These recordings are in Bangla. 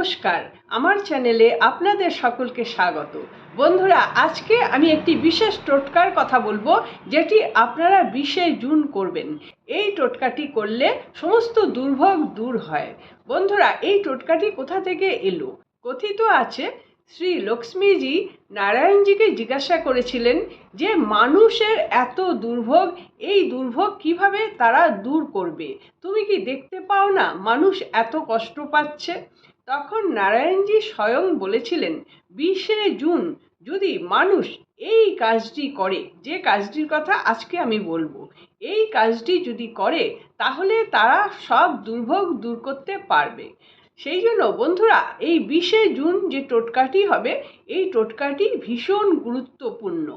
নমস্কার। আমার চ্যানেলে আপনাদের সকলকে স্বাগত। বন্ধুরা, আজকে আমি একটি বিশেষ টোটকার কথা বলব, যেটি আপনারা বিশে জুন করবেন। এই টোটকাটি করলে সমস্ত দুর্ভোগ দূর হয়। বন্ধুরা, এই টোটকাটি কোথা থেকে এলো? কথিত আছে, শ্রী লক্ষ্মীজি নারায়ণজিকে জিজ্ঞাসা করেছিলেন যে, মানুষের এত দুর্ভোগ, এই দুর্ভোগ কীভাবে তারা দূর করবে? তুমি কি দেখতে পাও না মানুষ এত কষ্ট পাচ্ছে? তখন নারায়ণজি স্বয়ং বলেছিলেন, বিশে জুন যদি মানুষ এই কাজটি করে, যে কাজটির কথা আজকে আমি বলব, এই কাজটি যদি করে, তাহলে তারা সব দুর্ভোগ দূর করতে পারবে। সেই জন্য বন্ধুরা, এই বিশে জুন যে টোটকাটি হবে, এই টোটকাটি ভীষণ গুরুত্বপূর্ণ।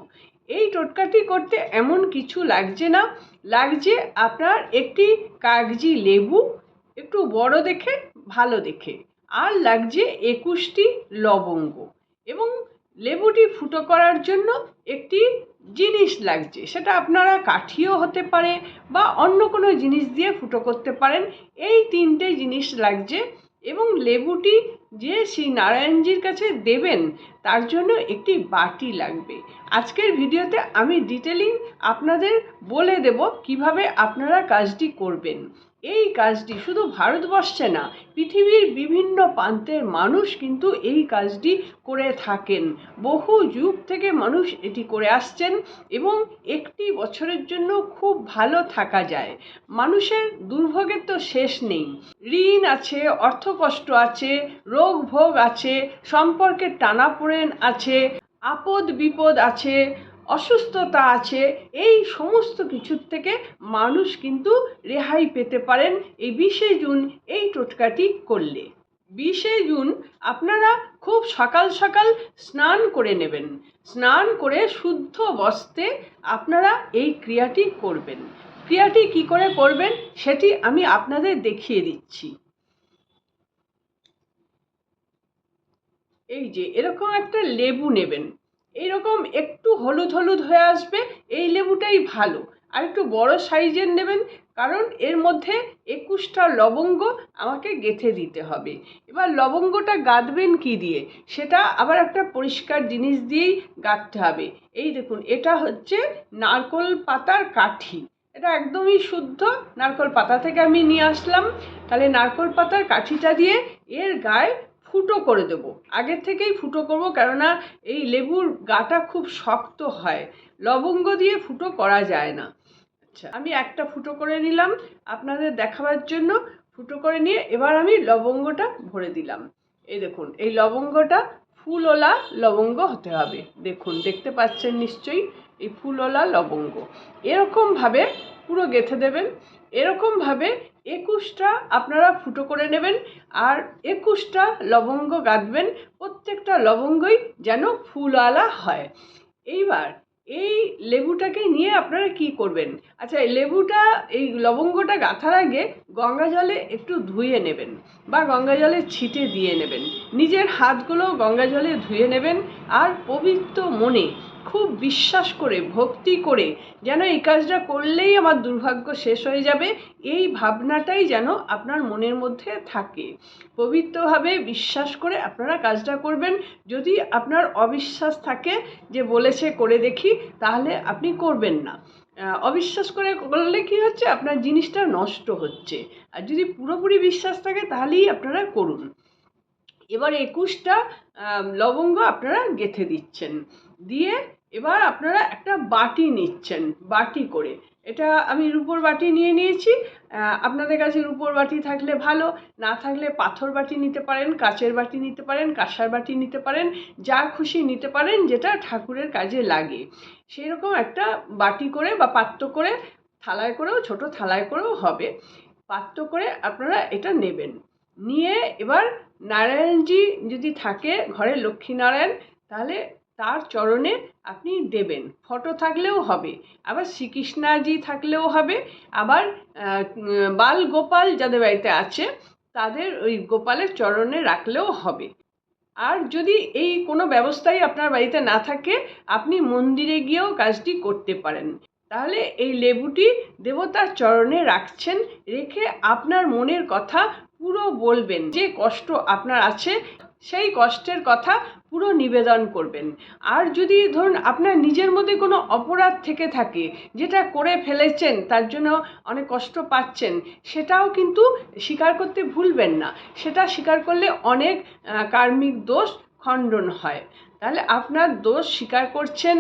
এই টোটকাটি করতে এমন কিছু লাগছে না। লাগছে আপনার একটি কাগজি লেবু, একটু বড় দেখে, ভালো দেখে। আর লাগছে একুশটি লবঙ্গ। এবং লেবুটি ফুটো করার জন্য একটি জিনিস লাগছে, সেটা আপনারা কাঠিও হতে পারে বা অন্য কোনো জিনিস দিয়ে ফুটো করতে পারেন। এই তিনটে জিনিস লাগছে এবং লেবুটি যে শ্রী নারায়ণজির কাছে দেবেন, তার জন্য একটি বাটি লাগবে। আজকের ভিডিওতে আমি ডিটেলিং আপনাদের বলে দেব কীভাবে আপনারা কাজটি করবেন। এই কাজটি শুধু ভারতবর্ষে না, পৃথিবীর বিভিন্ন প্রান্তের মানুষ কিন্তু এই কাজটি করে থাকেন। বহু যুগ থেকে মানুষ এটি করে আসছেন এবং একটি বছরের জন্য খুব ভালো থাকা যায়। মানুষের দুর্ভোগের তো শেষ নেই। ঋণ আছে, অর্থকষ্ট আছে রোগ ভোগ আছে সম্পর্কের টানাপোড়েন আছে আপদ বিপদ আছে অসুস্থতা আছে, এই সমস্ত কিছুর থেকে মানুষ কিন্তু রেহাই পেতে পারেন। এই বিশে জুন এই টোটকাটি করলে। বিশে জুন আপনারা খুব সকাল সকাল স্নান করে নেবেন। স্নান করে শুদ্ধ বস্তে আপনারা এই ক্রিয়াটি করবেন। ক্রিয়াটি কি করে করবেন সেটি আমি আপনাদের দেখিয়ে দিচ্ছি। এই যে এরকম একটা লেবু নেবেন। এইরকম একটু হলুদ হলুদ হয়ে আসবে, এই লেবুটাই ভালো। আর একটু বড় সাইজের নেবেন, কারণ এর মধ্যে একুশটা লবঙ্গ আমাকে গেথে দিতে হবে। এবার লবঙ্গটা গাঁথবেন কি দিয়ে? সেটা আবার একটা পরিষ্কার জিনিস দিয়েই গাঁথতে হবে। এই দেখুন, এটা হচ্ছে নারকোল পাতার কাঠি। এটা একদমই শুদ্ধ নারকোল পাতা থেকে আমি নিয়ে আসলাম। তাহলে নারকোল পাতার কাঠিটা দিয়ে এর গায়ে ফুটো করে দেবো। আগের থেকেই ফুটো করব কেননা এই লেবুর গাটা খুব শক্ত হয়। লবঙ্গ দিয়ে ফুটো করা যায় না। আচ্ছা আমি একটা ফুটো করে নিলাম। আপনাদের দেখাবার জন্য ফুটো করে নিয়ে এবার আমি লবঙ্গটা ভরে দিলাম। এই দেখুন, এই লবঙ্গটা ফুলওলা লবঙ্গ হতে হবে। দেখুন, দেখতে পাচ্ছেন নিশ্চয়ই এই ফুলওলা লবঙ্গ। এরকমভাবে পুরো গেঁথে দেবেন। এরকমভাবে একুশটা আপনারা ফুটো করে নেবেন আর একুশটা লবঙ্গ গাঁথবেন। প্রত্যেকটা লবঙ্গই যেন ফুলওয়ালা হয়। এইবার এই লেবুটাকে নিয়ে আপনারা কি করবেন? আচ্ছা এই লেবুটা, এই লবঙ্গটা গাঁথার আগে গঙ্গা জলে একটু ধুয়ে নেবেন বা গঙ্গা জলে ছিটে দিয়ে নেবেন। নিজের হাতগুলো গঙ্গা জলে ধুয়ে নেবেন আর পবিত্র মনে খুব বিশ্বাস করে, ভক্তি করে যেন এই কাজটা করলেই আমার দুর্ভাগ্য শেষ হয়ে যাবে, এই ভাবনাটাই যেন আপনার মনের মধ্যে থাকে। পবিত্রভাবে বিশ্বাস করে আপনারা কাজটা করবেন। যদি আপনার অবিশ্বাস থাকে যে বলেছে করে দেখি, তাহলে আপনি করবেন না। অবিশ্বাস করে করলে কি হচ্ছে? আপনার জিনিসটা নষ্ট হচ্ছে। আর যদি পুরোপুরি বিশ্বাস থাকে, তাহলেই আপনারা করুন। এবার একুশটা লবঙ্গ আপনারা গেথে দিচ্ছেন। দিয়ে এবার আপনারা একটা বাটি নিচ্ছেন, বাটি করে। এটা আমি রুপোর বাটি নিয়ে নিয়েছি। আপনাদের কাছে রুপোর বাটি থাকলে ভালো, না থাকলে পাথর বাটি নিতে পারেন, কাচের বাটি নিতে পারেন, কাঁসার বাটি নিতে পারেন, যা খুশি নিতে পারেন, যেটা ঠাকুরের কাজে লাগে। সেরকম একটা বাটি করে বা পাত্র করে, থালায় করেও, ছোট থালায় করেও হবে। পাত্র করে আপনারা এটা নেবেন। নিয়ে এবার নারায়ণজি যদি থাকে, ঘরে লক্ষ্মীনারায়ণ তাহলে তার চরণে আপনি দেবেন। ফটো থাকলেও হবে, আবার শ্রীকৃষ্ণাজি থাকলেও হবে, আবার বাল গোপাল যাদের বাড়িতে আছে, তাদের ওই গোপালের চরণে রাখলেও হবে। আর যদি এই কোনো ব্যবস্থাই আপনার বাড়িতে না থাকে, আপনি মন্দিরে গিয়েও কাজটি করতে পারেন। তাহলে এই লেবুটি দেবতার চরণে রাখছেন, রেখে আপনার মনের কথা পুরো বলবেন। যে কষ্ট আপনার আছে সেই কষ্টের কথা পুরো নিবেদন করবেন। আর যদি ধরুন আপনার নিজের মধ্যে কোনো অপরাধ থেকে থাকে, যেটা করে ফেলেছেন, তার জন্য অনেক কষ্ট পাচ্ছেন, সেটাও কিন্তু স্বীকার করতে ভুলবেন না। সেটা স্বীকার করলে অনেক কার্মিক দোষ খণ্ডন হয়। তাহলে আপনার দোষ স্বীকার করছেন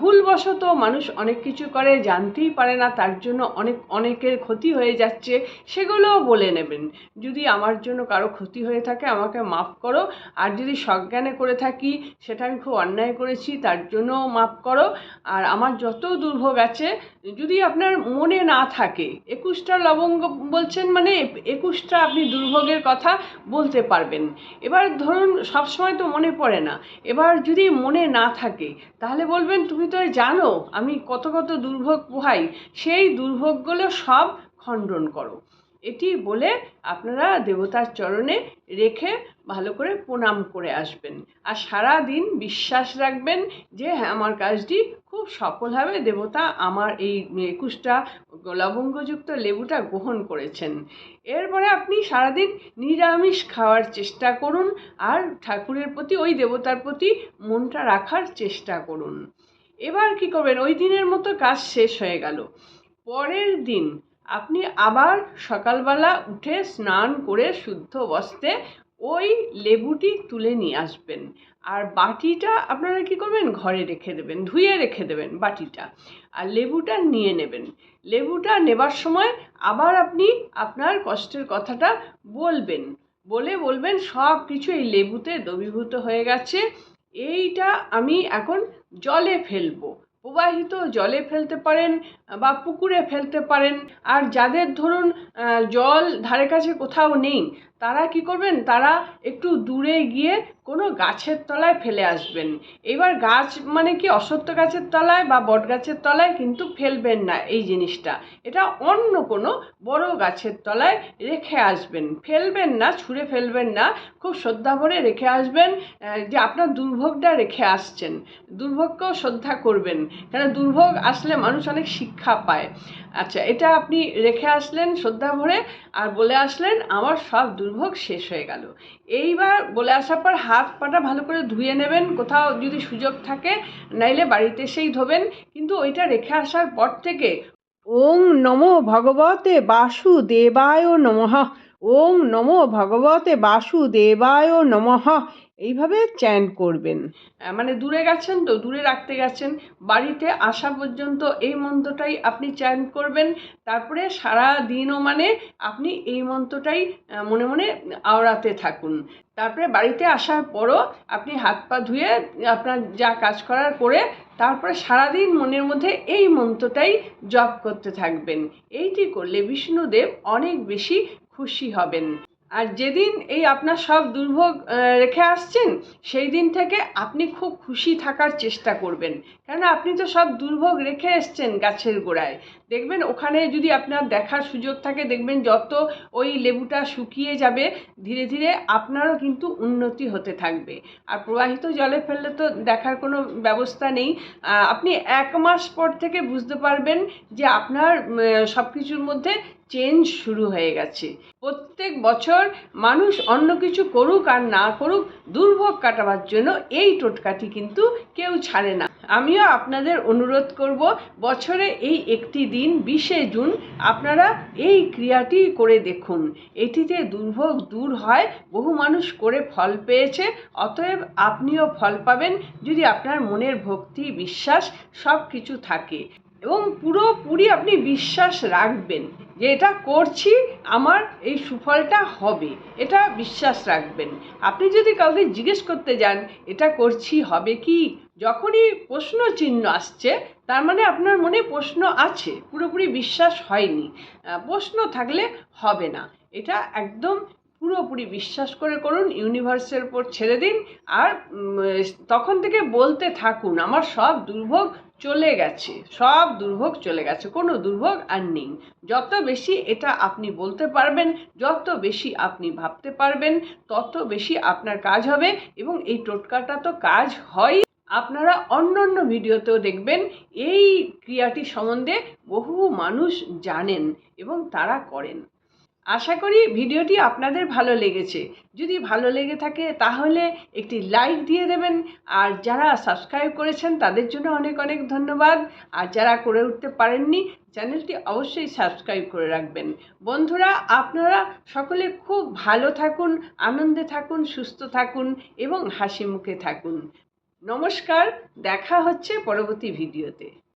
ভুলবশত মানুষ অনেক কিছু করে, জানতেই পারে না, তার জন্য অনেক, অনেকের ক্ষতি হয়ে যাচ্ছে, সেগুলোও বলে নেবেন। যদি আমার জন্য কারও ক্ষতি হয়ে থাকে, আমাকে মাফ করো, আর যদি সজ্ঞানে করে থাকি, সেটা আমি খুব অন্যায় করেছি, তার জন্যও মাফ করো, আর আমার যত দুর্ভোগ আছে, যদি আপনার মনে না থাকে, একুশটা লবঙ্গ বলছেন মানে একুশটা আপনি দুর্ভোগের কথা বলতে পারবেন। এবার ধরুন, সবসময় তো মনে পড়ে না এবার যদি মনে না থাকে, তাহলে বলবেন, তুমি তো জানো, আমি কত কত দুর্ভোগ পোহাই, সেই দুর্ভোগগুলো সব খণ্ডন করো। এটি বলে আপনারা দেবতার চরণে রেখে ভালো করে প্রণাম করে আসবেন। আর সারা দিন বিশ্বাস রাখবেন যে হ্যাঁ আমার কাজটি খুব সফল হবে। দেবতা আমার এই একুশটা লবঙ্গযুক্ত লেবুটা গ্রহণ করেছেন। এরপরে আপনি সারাদিন নিরামিষ খাওয়ার চেষ্টা করুন আর ঠাকুরের প্রতি, ওই দেবতার প্রতি মনটা রাখার চেষ্টা করুন। এবার কি করবেন? ওই দিনের মতো কাজ শেষ হয়ে গেল। পরের দিন আপনি আবার সকালবেলা উঠে স্নান করে শুদ্ধ বস্তে ওই লেবুটি তুলে নিয়ে আসবেন। আর বাটিটা আপনারা কি করবেন? ঘরে রেখে দেবেন, ধুয়ে রেখে দেবেন বাটিটা। আর লেবুটা নিয়ে নেবেন। লেবুটা নেবার সময় আবার আপনি আপনার কষ্টের কথাটা বলবেন। বলে বলবেন, সব কিছু এই লেবুতে দ্রবীভূত হয়ে গেছে। এইটা আমি এখন জলে ফেলব। প্রবাহিত জলে ফেলতে পারেন বা পুকুরে ফেলতে পারেন। আর যাদের ধরুন জল ধারে কাছে কোথাও নেই, তারা কি করবেন? তারা একটু দূরে গিয়ে কোনো গাছের তলায় ফেলে আসবেন। এবার গাছ মানে কি? অসত্য গাছের তলায় বা বট গাছের তলায় কিন্তু ফেলবেন না এই জিনিসটা। এটা অন্য কোনো বড় গাছের তলায় রেখে আসবেন। ফেলবেন না, ছুঁড়ে ফেলবেন না, খুব শ্রদ্ধা ভরে রেখে আসবেন যে আপনার দুর্ভোগটা রেখে আসছেন। দুর্ভোগকেও শ্রদ্ধা করবেন। কেন? দুর্ভোগ আসলে মানুষ অনেক শিক্ষা পায়। আচ্ছা এটা আপনি রেখে আসলেন শ্রদ্ধা ভরে আর বলে আসলেন, আমার সব দুর্ভোগ শেষ হয়ে গেল। এইবার বলে আসার পর হাত পাটা ভালো করে ধুয়ে নেবেন, কোথাও যদি সুযোগ থাকে, নাইলে বাড়িতে সেই ধোবেন। কিন্তু ওইটা রেখে আসার পর থেকে, ওং নমো ভগবতে বাসুদেবায় নমঃ। ওং নমো ভগবতে বাসুদেবায় নমঃ। এইভাবে চ্যান করবেন। মানে দূরে গেছেন তো, দূরে রাখতে গেছেন। বাড়িতে আসা পর্যন্ত এই মন্ত্রটাই আপনি চ্যান করবেন। তারপরে সারা দিনও মানে আপনি এই মন্ত্রটাই মনে মনে আওড়াতে থাকুন। তারপরে বাড়িতে আসার পরও আপনি হাত পা ধুয়ে আপনার যা কাজ করার করে তারপরে সারাদিন মনের মধ্যে এই মন্ত্রটাই জপ করতে থাকবেন। এইটি করলে বিষ্ণুদেব অনেক বেশি খুশি হবেন। আর যেদিন এই আপনার সব দুর্ভোগ রেখে আসছেন, সেই দিন থেকে আপনি খুব খুশি থাকার চেষ্টা করবেন। কেন আপনি তো সব দুর্ভোগ রেখে এসছেন গাছের গোড়ায়। দেখবেন ওখানে যদি আপনার দেখার সুযোগ থাকে, দেখবেন যত ওই লেবুটা শুকিয়ে যাবে, ধীরে ধীরে আপনারও কিন্তু উন্নতি হতে থাকবে। আর প্রবাহিত জলে ফেললে তো দেখার কোনো ব্যবস্থা নেই। আপনি এক মাস পর থেকে বুঝতে পারবেন যে আপনার সব কিছুর মধ্যে চেঞ্জ শুরু হয়ে গেছে। প্রত্যেক বছর মানুষ অন্য কিছু করুক আর না করুক, দুর্ভোগ কাটাবার জন্য এই টোটকাটি কিন্তু কেউ ছাড়ে না। আমিও আপনাদের অনুরোধ করব, বছরে এই একটি দিন, বিশে জুন, আপনারা এই ক্রিয়াটি করে দেখুন। এটিতে দুর্ভোগ দূর হয়, বহু মানুষ করে ফল পেয়েছে, অতএব আপনিও ফল পাবেন। যদি আপনার মনের ভক্তি, বিশ্বাস সব কিছু থাকে। এবং পুরোপুরি আপনি বিশ্বাস রাখবেন যে এটা করছি, আমার এই সুফলটা হবে। এটা বিশ্বাস রাখবেন। আপনি যদি কাউকে জিজ্ঞেস করতে যান, এটা করছি, হবে কি? যখনই প্রশ্ন চিহ্ন আসছে, তার মানে আপনার মনে প্রশ্ন আছে, পুরোপুরি বিশ্বাস হয়নি। প্রশ্ন থাকলে হবে না। এটা একদম পুরোপুরি বিশ্বাস করে করুন ইউনিভার্সের উপর ছেড়ে দিন আর তখন থেকে বলতে থাকুন, আমার সব দুর্ভোগ চলে গেছে, সব দুর্ভোগ চলে গেছে, কোনো দুর্ভোগ আর নেই। যত বেশি এটা আপনি বলতে পারবেন, যত বেশি আপনি ভাবতে পারবেন, তত বেশি আপনার কাজ হবে এবং এই টোটকাটা তো কাজ হয় আপনারা অন্য অন্য ভিডিওতেও দেখবেন, এই ক্রিয়াটি সম্বন্ধে বহু মানুষ জানেন এবং তারা করেন। আশা করি ভিডিওটি আপনাদের ভালো লেগেছে। যদি ভালো লেগে থাকে, তাহলে একটি লাইক দিয়ে দেবেন। আর যারা সাবস্ক্রাইব করেছেন, তাদের জন্য অনেক অনেক ধন্যবাদ। আর যারা করে উঠতে পারেননি, চ্যানেলটি অবশ্যই সাবস্ক্রাইব করে রাখবেন। বন্ধুরা, আপনারা সকলে খুব ভালো থাকুন, আনন্দে থাকুন, সুস্থ থাকুন এবং হাসি মুখে থাকুন। নমস্কার, দেখা হচ্ছে পরবর্তী ভিডিওতে।